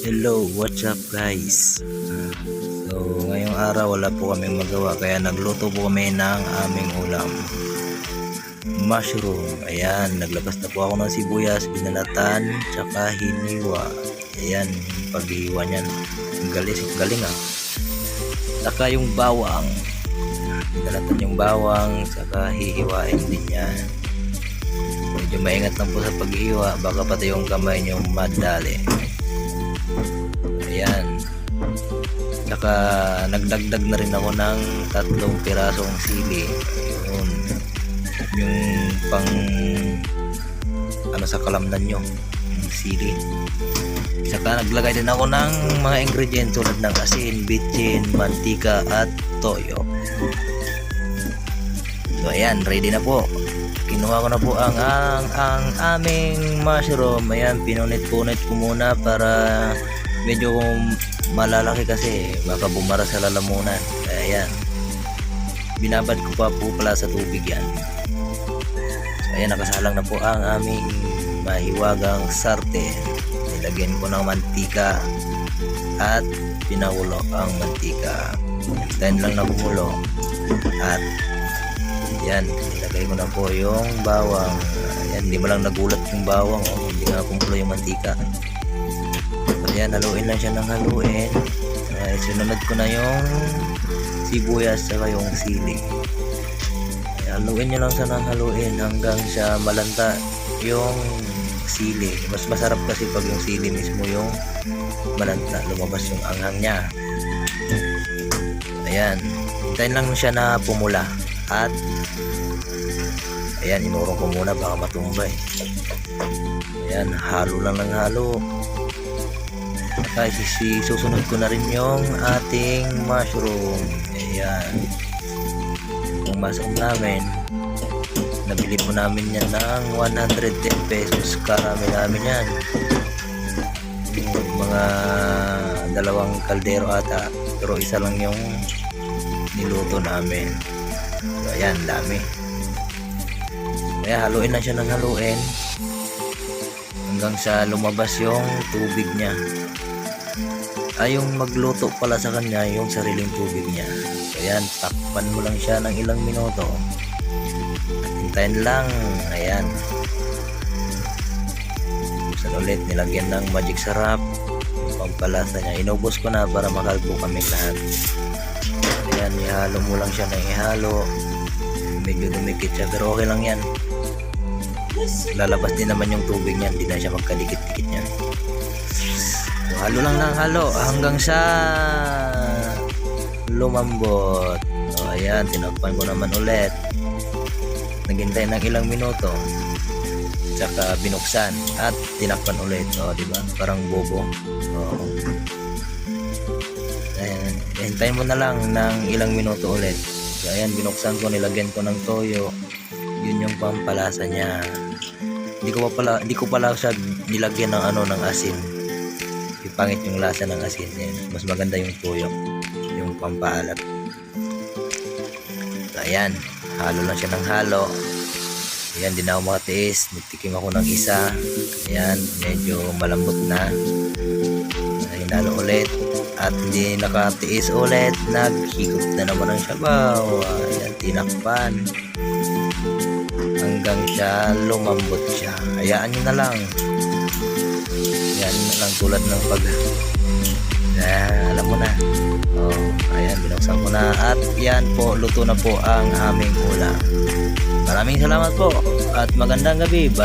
Hello, what's up guys? So, ngayong araw wala po kami magawa kaya nagluto po kami ng aming ulam. Mushroom. Ayan, naglabas na po ako ng sibuyas, binalatan, tsaka hiniwa. Ayan, paghiwa niyan. Ang ang galing ah. Tsaka yung bawang. Binalatan yung bawang, tsaka hihiwain din yan. Medyo maingat lang po sa paghiwa, baka pati yung kamay nyo madali. Ayan. Tsaka nagdagdag na rin ako ng tatlong pirasong sili. Yun. Yung pang ano sa kalamnan nyo. Yung sili. Tsaka naglagay din ako ng mga ingredients tulad ng asin, bitchin, mantika at toyo. So ayan, ready na po. Kinuha ko na po ang ang, ang aming mushroom. Ayan, pinunit-punit ko muna para medyo malalaki kasi baka bumara sa lalamunan. Kaya ayan. Binabad ko pa po pala sa tubig yan. Ayan, nakasalang na po ang aming mahiwagang sarten. Nilagyan ko ng mantika at pinakulo ang mantika. Then lang na kumulo at yan, nilagay ko na po yung bawang. Ayan, hindi mo lang nagulat yung bawang. Oh. Hindi nga kumulo yung mantika. Yan, haluin lang siya ng haluin. Uh, sinunod ko na yung sibuyas saka yung sili. Haluin nyo lang siya ng haluin hanggang siya malanta yung sili. Mas masarap kasi pag yung sili mismo yung malanta. Lumabas yung anghang niya. Ayan. Hintayin lang siya na pumula. At ayan, inurong ko muna baka matumbay. Ayan, halo lang ng halo. Sisi, susunod ko na rin yung ating mushroom. Ayan. Yung mushroom namin, nabili po namin yan ng 110 pesos. Karami namin yan. Mga dalawang kaldero ata. Pero isa lang yung niluto namin. So, ayan, dami. Kaya haluin lang siya ng haluin hanggang sa lumabas yung tubig niya. Ay, yung magluto pala sa kanya yung sariling tubig niya. So, ayan, takpan mo lang siya ng ilang minuto. Hintayin lang. Ayan. Buksan ulit, nilagyan ng magic sarap. Yung pampalasa niya. Inubos ko na para makalbo kami lahat. Ayan, ihalo mo lang siya ng ihalo. Medyo dumikit siya, pero okay lang yan. Lalabas din naman yung tubig niyan, hindi na siya magkadikit-dikit niyan. Halo lang ng halo hanggang sa lumambot. So, ayan, tinakpan ko naman ulit. Naghintay ng ilang minuto. Tsaka binuksan at tinakpan ulit. O, di ba? Parang bobo. Oo. Ayan, hintayin mo na lang ng ilang minuto ulit. So, ayan, binuksan ko, nilagyan ko ng toyo. Yun yung pampalasa niya. Hindi ko pa pala, hindi ko pala siya nilagyan ng ano ng asin. Ipangit yung lasa ng asin. Ayan, mas maganda yung toyo, yung pampaalat. So, ayan, halo lang siya ng halo. Ayan, di na ako makatiis. Nagtikim ako ng isa. Ayan, medyo malambot na. Hinalo ulit. At hindi nakatiis ulit. Naghigop na naman ng sabaw. Ayan, tinakpan. Hanggang siya lumambot siya. Hayaan nyo na lang. Ayan na lang tulad ng pag... Ah, alam mo na. Oh, ayan, binuksan ko na. At yan po, luto na po ang aming ulam. Maraming salamat po at magandang gabi. Bye.